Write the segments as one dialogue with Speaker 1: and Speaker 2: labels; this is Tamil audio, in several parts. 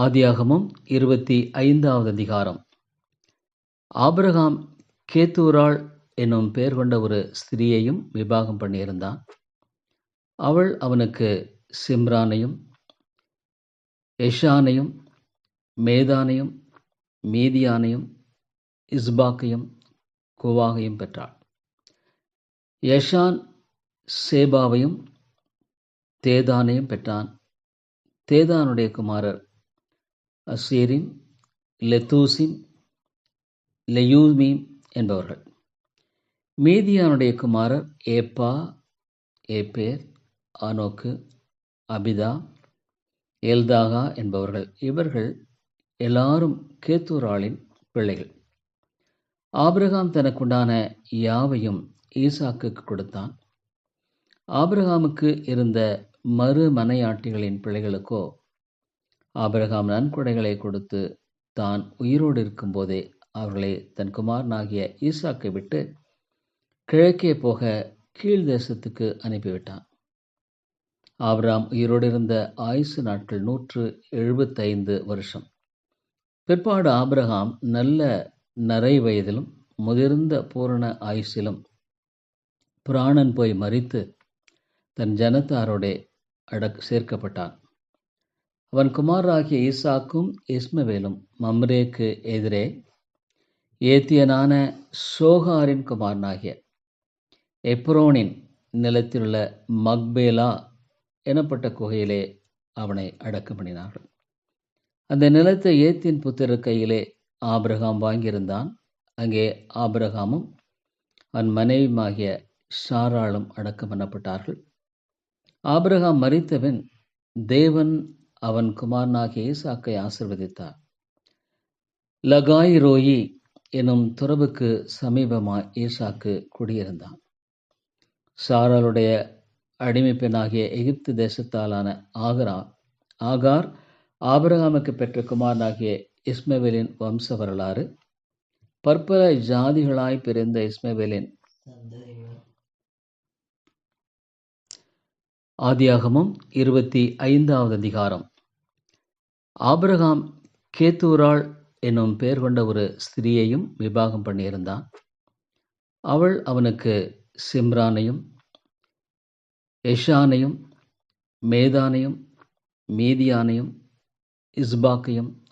Speaker 1: ஆதியாகமும் இருபத்தி ஐந்தாவது அதிகாரம். ஆபிரகாம் கேத்தூராள் என்னும் பெயர் கொண்ட ஒரு ஸ்திரியையும் விவாகம் பண்ணியிருந்தான். அவள் அவனுக்கு சிம்ரானையும் எஷானையும் மேதானையும் மீதியானையும் இஸ்பாக்கையும் குவாகையும் பெற்றாள். யஷான் சேபாவையும் தேதானையும் பெற்றான். தேதானுடைய குமாரர் அசீரிம் லெத்தூசிம் லெயூமீம் என்பவர்கள். மீதியானுடைய குமாரர் ஏப்பா ஏப்பேர் ஆனோக்கு அபிதா எல்தாகா என்பவர்கள். இவர்கள் எல்லாரும் கேத்தூராளின் பிள்ளைகள். ஆபிரகாம் தனக்குண்டான யாவையும் ஈசாக்குக்கு கொடுத்தான். ஆபிரகாமுக்கு இருந்த மறு மனையாட்டிகளின் பிள்ளைகளுக்கோ ஆபிரகாம் நன்கொடைகளை கொடுத்து தான் உயிரோடு இருக்கும்போதே அவர்களை தன் குமாரனாகிய ஈசாக்கை விட்டு கிழக்கே போக கீழ் தேசத்துக்கு அனுப்பிவிட்டான். ஆபிராம் உயிரோடு இருந்த ஆயுசு நாட்கள் நூற்று எழுபத்தைந்து வருஷம். பிற்பாடு ஆபிரகாம் நல்ல நரை வயதிலும் முதிர்ந்த பூரண ஆயுசிலும் புராணன் போய் மறித்து தன் ஜனத்தாரோடே அடக் சேர்க்கப்பட்டான். அவன் குமாராகிய ஈசாக்கும் இஸ்மவேலும் மம்ரேக்கு எதிரே ஏத்தியனான சோகாரின் குமாரனாகிய எப்ரோனின் நிலத்திலுள்ள மக்பேலா எனப்பட்ட குகையிலே அவனை அடக்கம் பண்ணினார்கள். அந்த நிலத்தை ஏத்தின் புத்திர கையிலே ஆபிரகாம் வாங்கியிருந்தான். அங்கே ஆபிரகாமும் அவன் மனைவியுமாகிய ஷாராளும் அடக்கம் பண்ணப்பட்டார்கள். ஆபிரகாம் மறித்தவன் தேவன் அவன் குமாரனாகிய ஈசாக்கை ஆசிர்வதித்தார். லகாய் ரோயி எனும் துறவுக்கு சமீபமாய் ஈசாக்கு குடியிருந்தான். சாராளுடைய அடிமை பெண்ணாகிய எகிப்து தேசத்தாலான ஆகரா ஆகார் ஆபிரகாமுக்கு பெற்ற குமாரனாகிய இஸ்மவேலின் வம்ச வரலாறு பற்பல ஜாதிகளாய் பிறந்த இஸ்மவேலின் ஆதியாகமும் இருபத்தி ஐந்தாவது அதிகாரம். ஆபிரகாம் கேத்தூராள் என்னும் பெயர் கொண்ட ஒரு ஸ்திரியையும் விவாகம் பண்ணியிருந்தான். அவள் அவனுக்கு சிம்ரானையும் எஷானையும் மேதானையும் மீதியானையும் இஸ்பாக்கையும்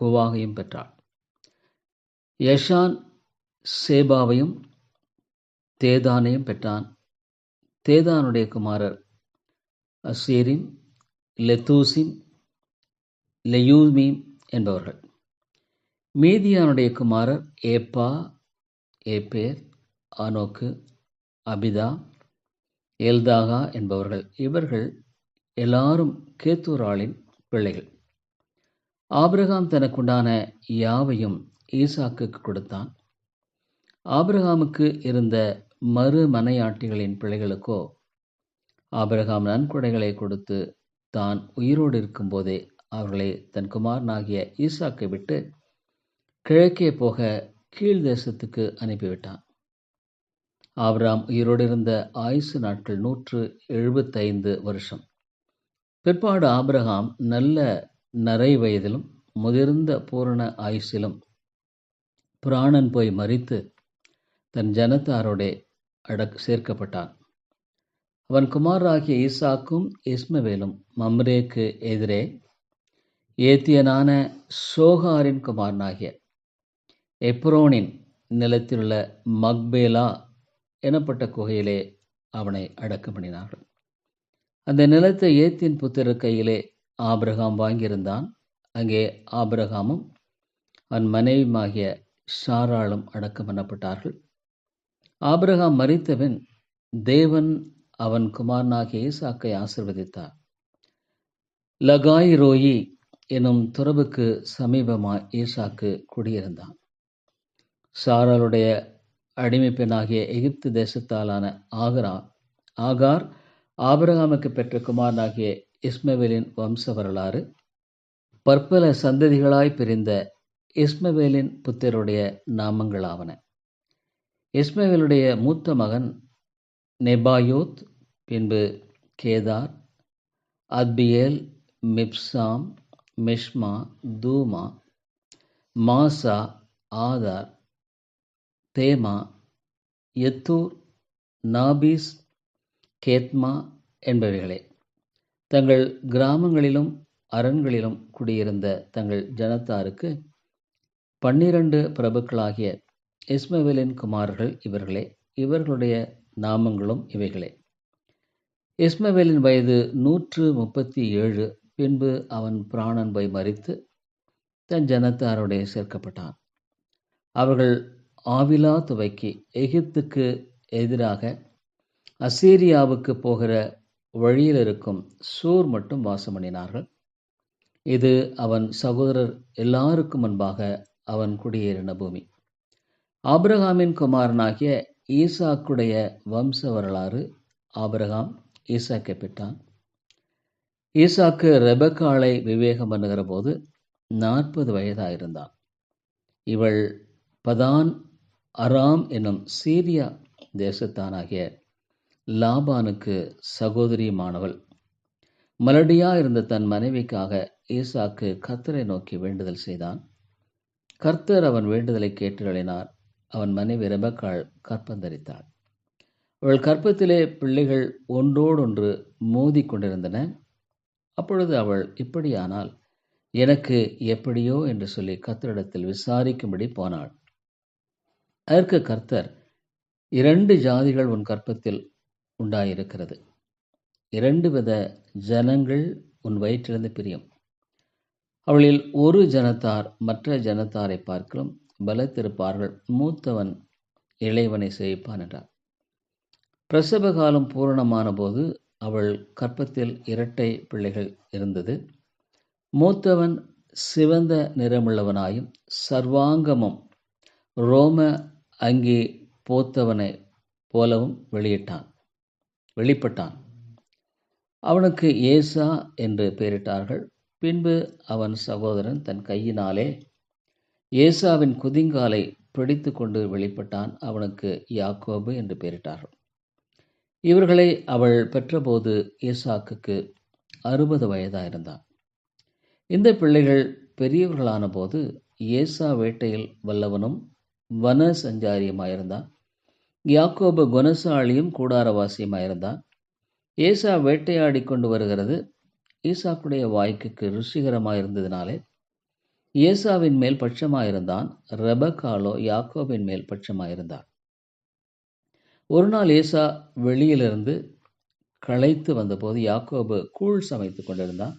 Speaker 1: குவாகையும் பெற்றாள். யஷான் சேபாவையும் தேதானையும் பெற்றான். தேதானுடைய குமாரர் அசீரிம் லெத்தூசிம் லெயூமீம் என்பவர்கள். மீதியானுடைய குமாரர் ஏப்பா ஏப்பேர் ஆனோக்கு அபிதா எல்தாகா என்பவர்கள். இவர்கள் எல்லாரும் கேத்தூராளின் பிள்ளைகள். ஆபிரகாம் தனக்குண்டான யாவையும் ஈசாக்குக்கு கொடுத்தான். ஆபிரகாமுக்கு இருந்த மறுமனையாட்டிகளின் பிள்ளைகளுக்கோ ஆபிரகாம் நன்கொடைகளை கொடுத்து தான் உயிரோடு இருக்கும்போதே அவர்களை தன் குமாரனாகிய ஈசாக்கை விட்டு கிழக்கே போக கீழ் தேசத்துக்கு அனுப்பிவிட்டான். ஆபிராம் உயிரோடு இருந்த ஆயுசு நாட்கள் நூற்று எழுபத்தைந்து வருஷம். பிற்பாடு ஆபிரகாம் நல்ல நரை வயதிலும் முதிர்ந்த பூரண ஆயுசிலும் புராணன் போய் மறித்து தன் ஜனத்தாரோடே அடக் சேர்க்கப்பட்டான். அவன் குமாராகிய ஈசாக்கும் இஸ்மவேலும் மம்ரேக்கு எதிரே ஏத்தியனான சோகாரின் குமாரனாகிய எப்ரோனின் நிலத்திலுள்ள மக்பேலா எனப்பட்ட குகையிலே அவனை அடக்கம் பண்ணினார்கள். அந்த நிலத்தை ஏத்தின் புத்திர கையிலே ஆபிரகாம் வாங்கியிருந்தான். அங்கே ஆபிரகாமும் அவன் மனைவியுமாகிய ஷாராளும் அடக்கம் பண்ணப்பட்டார்கள். ஆபிரகாம் மறித்தவன் தேவன் அவன் குமாரனாகிய ஈசாக்கை ஆசிர்வதித்தார். லகாய் ரோயி எனும் துறவுக்கு சமீபமாய் ஈசாக்கு குடியிருந்தான். சாராளுடைய அடிமை பெண்ணாகிய எகிப்து தேசத்தாலான ஆகரா ஆகார் ஆபிரகாமுக்கு பெற்ற குமாரனாகிய இஸ்மவேலின் வம்ச வரலாறு பற்பல சந்ததிகளாய் பிரிந்த இஸ்மவேலின் புத்தருடைய நாமங்களாவன. இஸ்மவேலுடைய மூத்த மகன் நெபாயோத் பின்பு Kedar Adbeel Mibsam Mishma Dumah Massa Hadar Tema எத்தூர் நாபீஸ் கேத்மா என்பவைகளே. தங்கள் கிராமங்களிலும் அரண்களிலும் குடியிருந்த தங்கள் ஜனத்தாருக்கு பன்னிரண்டு பிரபுக்களாகிய இஸ்மவேலின் குமார்கள் இவர்களே. இவர்களுடைய நாமங்களும் இவைகளே. இஸ்மவேலின் வயது நூற்று முப்பத்தி ஏழு பின்பு அவன் பிராணன் போய் மறித்து தன் ஜனத்தாருடைய சேர்க்கப்பட்டான். அவர்கள் ஆவிலா துவைக்கு எகிப்துக்கு எதிராக அசீரியாவுக்கு போகிற வழியில் இருக்கும் சூர் மட்டும் வாசம் பண்ணினார்கள் இது அவன் சகோதரர் எல்லாருக்கும் முன்பாக அவன் குடியேறின பூமி. ஆபிரகாமின் குமாரனாகிய ஈசாக்குடைய வம்ச வரலாறு ஆபிரகாம் ஈசாக்கை பெற்றான். ஈசாக்கு ரெபக்காளை விவேகம் பண்ணுகிற போது நாற்பது வயதாயிருந்தான். இவள் பதான் அராம் என்னும் சீரியா தேசத்தானாகிய லாபானுக்கு சகோதரியுமானவள். மலடியா இருந்த தன் மனைவிக்காக ஈசாக்கு கர்த்தரை நோக்கி வேண்டுதல் செய்தான். கர்த்தர் அவன் வேண்டுதலை கேட்டுகளினார் அவன் மனைவி ரெபக்காள் கற்பந்தரித்தாள். அவள் கற்பத்திலே பிள்ளைகள் ஒன்றோடொன்று மோதி கொண்டிருந்தன அப்பொழுது அவள் இப்படியானால் எனக்கு எப்படியோ? என்று சொல்லி கர்த்தரிடத்தில் விசாரிக்கும்படி போனாள். அதற்கு கர்த்தர் இரண்டு ஜாதிகள் உன் கற்பத்தில் உண்டாயிருக்கிறது. இரண்டு வித ஜனங்கள் உன் வயிற்றிலிருந்து பிரியும். அவளில் ஒரு ஜனத்தார் மற்ற ஜனத்தாரை பார்க்கலும் பலத்திருப்பார்கள். மூத்தவன் இளையவனை சேவிப்பான் என்றார். பிரசவ காலம் பூரணமான போது அவள் கற்பத்தில் இரட்டை பிள்ளைகள் இருந்தது. மூத்தவன் சிவந்த நிறமுள்ளவனாயும் சர்வாங்கமும் ரோம அங்கி போத்தவனை போலவும் வெளியிட்டான் வெளிப்பட்டான். அவனுக்கு ஏசா என்று பெயரிட்டார்கள். பின்பு அவன் சகோதரன் தன் கையினாலே ஏசாவின் குதிங்காலை பிடித்து கொண்டு வெளிப்பட்டான். அவனுக்கு யாக்கோபு என்று பெயரிட்டார்கள். இவர்களை அவள் பெற்றபோது ஈசாக்குக்கு அறுபது வயதாயிருந்தான். இந்த பிள்ளைகள் பெரியவர்களான போது ஏசா வேட்டையில் வல்லவனும் வன சஞ்சாரியுமாயிருந்தான். யாக்கோபு குணசாலியும் கூடாரவாசியுமாயிருந்தான். ஏசா வேட்டையாடி கொண்டு வருகிறது ஈசாக்குடைய வாய்க்குக்கு ருசிகரமாயிருந்ததினாலே ஏசாவின் மேல் பட்சமாயிருந்தான். ரெபக்காலோ யாக்கோபின் மேல் பட்சமாயிருந்தான். ஒரு நாள் ஏசா வெளியிலிருந்து களைத்து வந்தபோது யாக்கோபு கூழ் சமைத்து கொண்டிருந்தான்.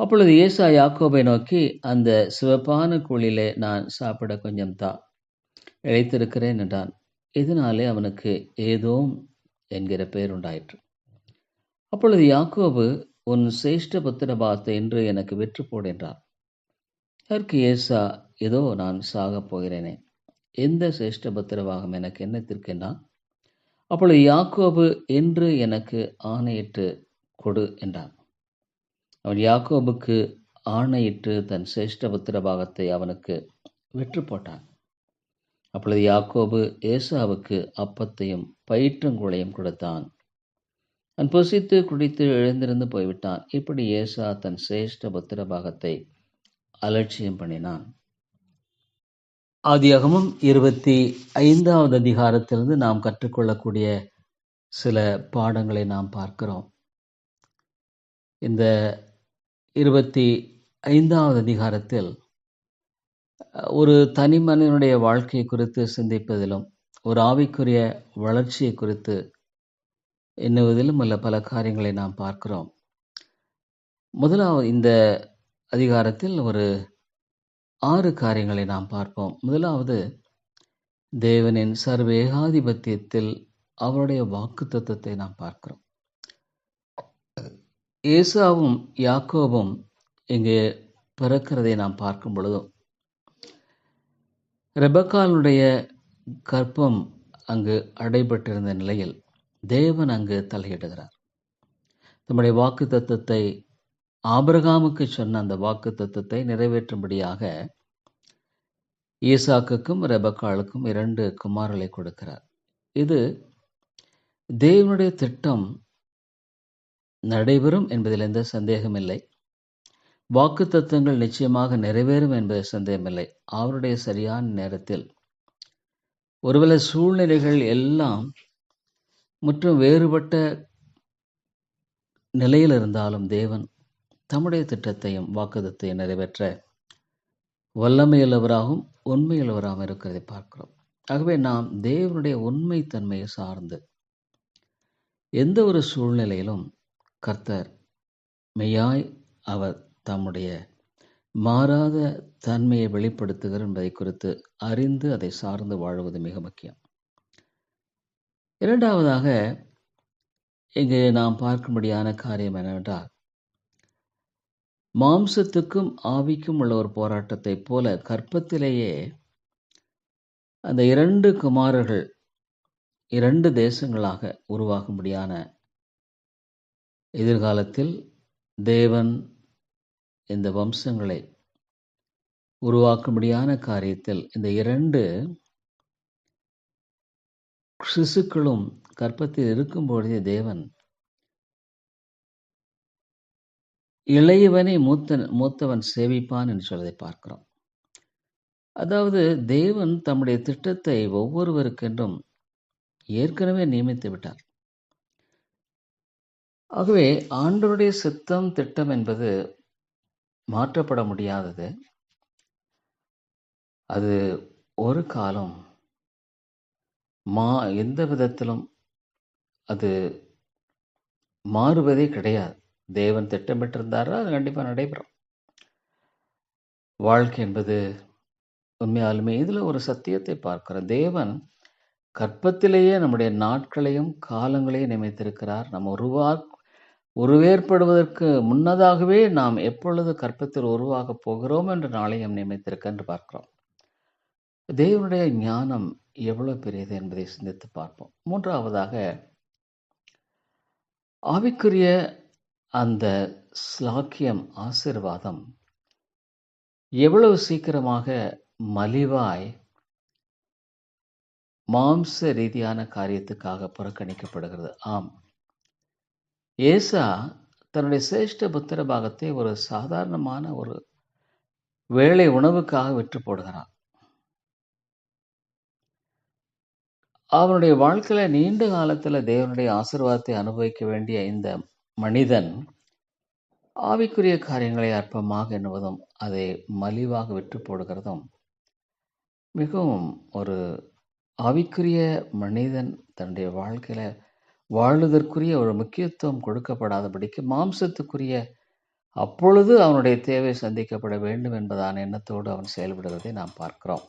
Speaker 1: அப்பொழுது ஏசா யாக்கோபை நோக்கி அந்த சிவப்பான கூழிலே நான் சாப்பிட கொஞ்சம் தா இழைத்திருக்கிறேன் என்றான். இதனாலே அவனுக்கு ஏதோ என்கிற பெயர் உண்டாயிற்று. அப்பொழுது யாக்கோபு உன் சிரேஷ்ட புத்திர பாகத்தை இன்று எனக்கு விற்று போடு என்றார். அதற்கு ஏசா ஏதோ நான் சாகப் போகிறேனே. எந்த சிரேஷ்டபத்திரவாகம் எனக்கு என்னத்திற்கென்னா அப்பொழுது யாக்கோபு என்று எனக்கு ஆணையிட்டு கொடு என்றான். அவன் யாக்கோபுக்கு ஆணையிட்டு தன் சிரேஷ்ட பாகத்தை அவனுக்கு விற்று போட்டான். அப்பொழுது யாக்கோபு ஏசாவுக்கு அப்பத்தையும் பயிற்றங்குளையும் கொடுத்தான். அவன் புசித்து குடித்து எழுந்திருந்து போய்விட்டான். இப்படி ஏசா தன் சிரேஷ்ட புத்திர பாகத்தை அலட்சியம் பண்ணினான். ஆதியாகமும் இருபத்தி ஐந்தாவது அதிகாரத்திலிருந்து நாம் கற்றுக்கொள்ளக்கூடிய சில பாடங்களை நாம் பார்க்கிறோம். இந்த இருபத்தி ஐந்தாவது அதிகாரத்தில் ஒரு தனி மனிதனுடைய வாழ்க்கை குறித்து சிந்திப்பதிலும் ஒரு ஆவிக்குரிய வளர்ச்சியை குறித்து எண்ணுவதிலும் உள்ள பல காரியங்களை நாம் பார்க்கிறோம். முதலாவது இந்த அதிகாரத்தில் ஒரு ஆறு காரியங்களை நாம் பார்ப்போம். முதலாவது தேவனின் சர்வேகாதிபத்தியத்தில் அவருடைய வாக்கு தத்துவத்தை நாம் பார்க்கிறோம். ஏசாவும் யாக்கோபும் இங்கு பிறக்கிறதை நாம் பார்க்கும் பொழுதும் ரெபக்காலுடைய கற்பம் அங்கு அடைபட்டிருந்த நிலையில் தேவன் அங்கு தலையிடுகிறார். தம்முடைய வாக்கு தத்துவத்தை ஆபிரகாமுக்கு சொன்ன அந்த வாக்கு தத்துவத்தை நிறைவேற்றும்படியாக ஈசாக்குக்கும் ரெபக்காளுக்கும் இரண்டு குமாரர்களை கொடுக்கிறார். இது தேவனுடைய திட்டம் நடைபெறும் என்பதில் எந்த சந்தேகமில்லை. வாக்கு தத்துவங்கள் நிச்சயமாக நிறைவேறும் என்பது சந்தேகமில்லை. அவருடைய சரியான நேரத்தில் ஒருவேளை சூழ்நிலைகள் எல்லாம் முற்றும் வேறுபட்ட நிலையில் இருந்தாலும் தேவன் தம்முடைய திட்டத்தையும் வாக்குதத்தையும் நிறைவேற்ற வல்லமையுள்ளவராகவும் உண்மையுள்ளவராகவும் இருக்கிறதை பார்க்கிறோம். ஆகவே நாம் தேவனுடைய உண்மைத்தன்மையை சார்ந்து எந்த ஒரு சூழ்நிலையிலும் கர்த்தர் மெய்யாய் அவர் தம்முடைய மாறாத தன்மையை வெளிப்படுத்துகிறார் என்பதை குறித்து அறிந்து அதை சார்ந்து வாழ்வது மிக முக்கியம். இரண்டாவதாக இங்கு நாம் பார்க்கும்படியான காரியம் என்னவென்றால் மாம்சத்துக்கும் ஆவிக்கும் உள்ள ஒரு போராட்டத்தைப் போல கற்பத்திலேயே அந்த இரண்டு குமாரர்கள் இரண்டு தேசங்களாக உருவாகும்படியான எதிர்காலத்தில் தேவன் இந்த வம்சங்களை உருவாக்கும்படியான காரியத்தில் இந்த இரண்டு சிசுக்களும் கற்பத்தில் இருக்கும்பொழுதே தேவன் இளையவனை மூத்த மூத்தவன் சேவிப்பான் என்று சொல்வதை பார்க்கிறோம். அதாவது தேவன் தம்முடைய திட்டத்தை ஒவ்வொருவருக்கென்றும் ஏற்கனவே நியமித்து விட்டார். ஆகவே ஆண்டவருடைய சித்தம் திட்டம் என்பது மாற்றப்பட முடியாதது. அது ஒரு காலம் மா எந்த விதத்திலும் அது மாறுவதே கிடையாது. தேவன் திட்டமிட்டிருந்தாரோ? அது கண்டிப்பாக நடைபெறும். வாழ்க்கை என்பது உண்மையாலுமே இதில் ஒரு சத்தியத்தை பார்க்கிறோம். தேவன் கற்பத்திலேயே நம்முடைய நாட்களையும் காலங்களையும் நியமித்திருக்கிறார். நம்ம உருவா உருவேற்படுவதற்கு முன்னதாகவே நாம் எப்பொழுது கற்பத்தில் உருவாகப் போகிறோம் என்ற நாளையும் நியமித்திருக்க என்று பார்க்கிறோம். தேவனுடைய ஞானம் எவ்வளவு பெரியது என்பதை சிந்தித்து பார்ப்போம். மூன்றாவதாக ஆவிக்குரிய அந்த ஸ்லாக்கியம் ஆசிர்வாதம் எவ்வளவு சீக்கிரமாக மலிவாய் மாம்ச ரீதியான காரியத்துக்காக புறக்கணிக்கப்படுகிறது? ஆம். ஏசா தன்னுடைய சிரேஷ்ட புத்திர பாகத்தை ஒரு சாதாரணமான ஒரு வேலை உணவுக்காக விற்று போடுகிறான். அவனுடைய வாழ்க்கையில நீண்ட காலத்துல தேவனுடைய ஆசிர்வாதத்தை அனுபவிக்க வேண்டிய இந்த மனிதன் ஆவிக்குரிய காரியங்களை அற்பமாக எண்ணுவதும் அதை மலிவாக விட்டு போடுகிறதும் மிகவும் ஒரு ஆவிக்குரிய மனிதன் தன்னுடைய வாழ்க்கையில் வாழ்வதற்குரிய ஒரு முக்கியத்துவம் கொடுக்கப்படாதபடிக்கு மாம்சத்துக்குரிய அப்பொழுது அவனுடைய தேவை சந்திக்கப்பட வேண்டும் என்பதான எண்ணத்தோடு அவன் செயல்படுவதை நாம் பார்க்கிறோம்.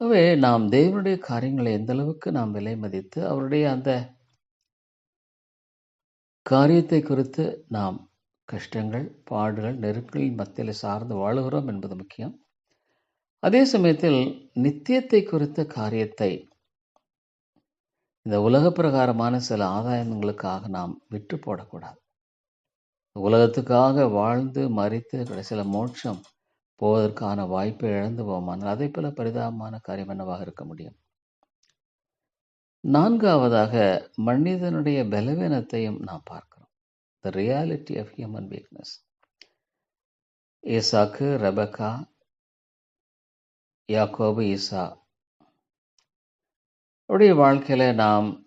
Speaker 1: ஆகவே நாம் தேவனுடைய காரியங்களை எந்த அளவுக்கு நாம் விலை மதித்து அவருடைய அந்த காரியத்தை குறித்து நாம் கஷ்டங்கள் பாடுகள் நெருக்கல் மத்தியில் சார்ந்து வாழுகிறோம் என்பது முக்கியம். அதே சமயத்தில் நித்தியத்தை குறித்த காரியத்தை இந்த உலக பிரகாரமான சில ஆதாயங்களுக்காக நாம் விட்டு போடக்கூடாது. உலகத்துக்காக வாழ்ந்து மறித்து கடைசியில் மோட்சம் போவதற்கான வாய்ப்பை இழந்து போவோமானால் அதை போல பரிதாபமான காரியம் என்னவாக இருக்க முடியும்? நான்காவதாக மனிதனுடைய பலவீனத்தையும் நாம் பார்க்கிறோம். The reality of human weakness Isaac Rebecca யாக்கோபு ஈசா. உடைய வாழ்க்கையில நாம்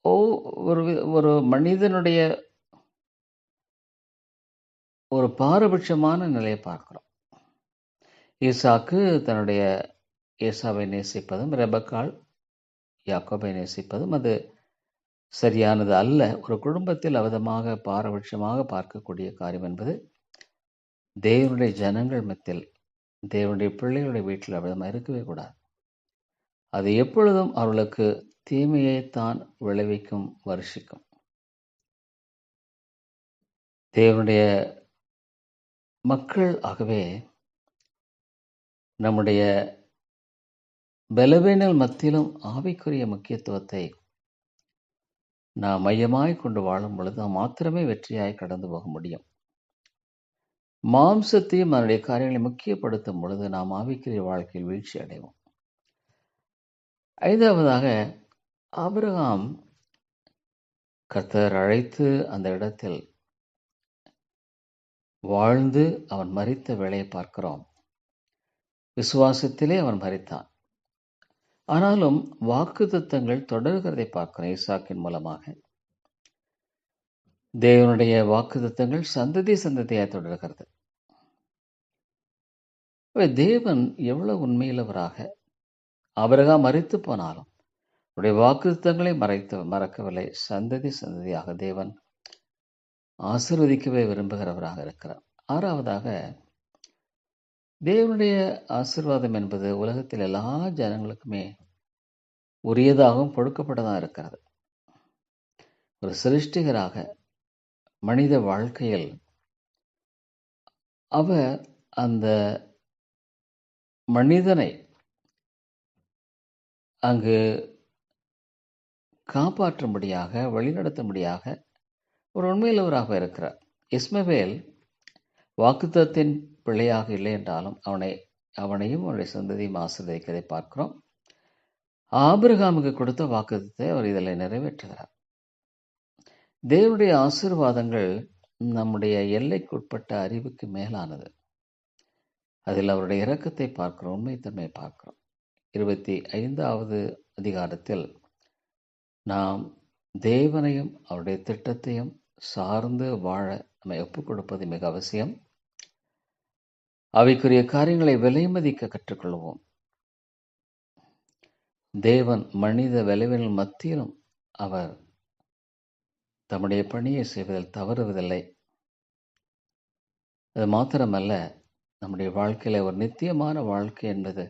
Speaker 1: ஓ ஒரு ஒரு மனிதனுடைய ஒரு பாரபட்சமான நிலையை பார்க்கிறோம். ஈசாக்கு தன்னுடைய ஏசாவை நேசிப்பதும் ரெபக்கால் யாக்கோபை நேசிப்பதும் அது சரியானது அல்ல. ஒரு குடும்பத்தில் அவதமாக பாரபட்சமாக பார்க்கக்கூடிய காரியம் என்பது தேவனுடைய ஜனங்கள் மத்தியில் தேவனுடைய பிள்ளைகளுடைய வீட்டில் அவதமாக இருக்கவே கூடாது. அது எப்பொழுதும் அவர்களுக்கு தீமையைத்தான் விளைவிக்கும் வருஷிக்கும். தேவனுடைய மக்கள் ஆகவே நம்முடைய பலவீனல் மத்தியிலும் ஆவிக்குரிய முக்கியத்துவத்தை நாம் மையமாய் கொண்டு வாழும் பொழுது மாத்திரமே வெற்றியாய் கடந்து போக முடியும். மாம்சத்தையும் அதனுடைய காரியங்களை முக்கியப்படுத்தும் பொழுது நாம் ஆவிக்குரிய வாழ்க்கையில் வீழ்ச்சி அடைவோம். ஐந்தாவதாக ஆபிரகாம் கர்த்தர் அழைத்து அந்த இடத்தில் வாழ்ந்து அவன் மறித்த வேலையை பார்க்கிறோம். விசுவாசத்திலே அவன் மறித்தான் ஆனாலும் வாக்கு தத்தங்கள் தொடர்கிறதை பார்க்கிறோம் ஈசாக்கின் மூலமாக. தேவனுடைய வாக்கு தத்தங்கள் சந்ததி சந்ததியாக தொடர்கிறது. தேவன் எவ்வளவு உண்மையிலவராக அவரகா மறித்து போனாலும் அவருடைய வாக்குத்தங்களை மறைத்து மறக்கவில்லை. சந்ததி சந்ததியாக தேவன் ஆசிர்வதிக்கவே விரும்புகிறவராக இருக்கிறார். ஆறாவதாக தேவனுடைய ஆசிர்வாதம் என்பது உலகத்தில் எல்லா ஜனங்களுக்குமே உரியதாகவும் கொடுக்கப்பட்டதாக இருக்கிறது. ஒரு சிருஷ்டிகராக மனித வாழ்க்கையில் அவர் அந்த மனிதனை அங்கு காப்பாற்றும்படியாக வழிநடத்தும்படியாக ஒரு உண்மையுள்ளவராக இருக்கிறார். இஸ்மவேல் வாக்குத்தத்தின் பிள்ளையாக இல்லை என்றாலும் அவனை அவனையும் அவனுடைய சந்ததியும் ஆசிர்வதிக்கதை பார்க்கிறோம். ஆபிரகாமுக்கு கொடுத்த வாக்குத்தத்தை அவர் இதில் நிறைவேற்றுகிறார். தேவனுடைய ஆசீர்வாதங்கள் நம்முடைய எல்லைக்குட்பட்ட அறிவுக்கு மேலானது. அதில் அவருடைய இரக்கத்தை பார்க்கிறோம் உண்மைத்தன்மையை பார்க்கிறோம். இருபத்தி ஐந்தாவது அதிகாரத்தில் நாம் தேவனையும் அவருடைய திட்டத்தையும் சார்ந்து வாழ நம்மை ஒப்புக் கொடுப்பது மிக அவசியம். அவைக்குரிய காரியங்களை விலை மதிக்க கற்றுக்கொள்வோம். தேவன் மனித விளைவின் மத்தியிலும் அவர் தம்முடைய பணியை செய்வதில் தவறுவதில்லை. அது மாத்திரமல்ல நம்முடைய வாழ்க்கையில ஒரு நித்தியமான வாழ்க்கை என்பது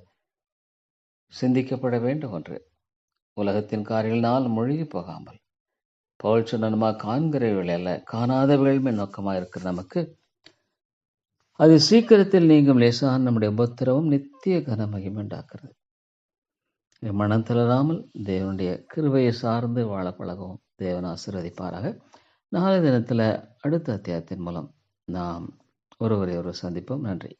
Speaker 1: சிந்திக்கப்பட வேண்டும் ஒன்று. உலகத்தின் காரியங்களால் மூழ்கி போகாமல். பவுல் சொன்னமா காண்கிறவர்கள் அல்ல காணாதவர்கள் நோக்கமாக இருக்கிற நமக்கு. அது சீக்கிரத்தில் நீங்கும் லேசான நம்முடைய உபத்திரவம் நித்திய கனமகிம் உண்டாக்குறது. மனம் தளராமல் தேவனுடைய கிருவையை சார்ந்து வாழ பழகவும் தேவன் ஆசீர்வதிப்பாராக. நாளை தினத்தில் அடுத்த அத்தியாயத்தின் மூலம் நாம் ஒருவரை ஒருவர் சந்திப்போம். நன்றி.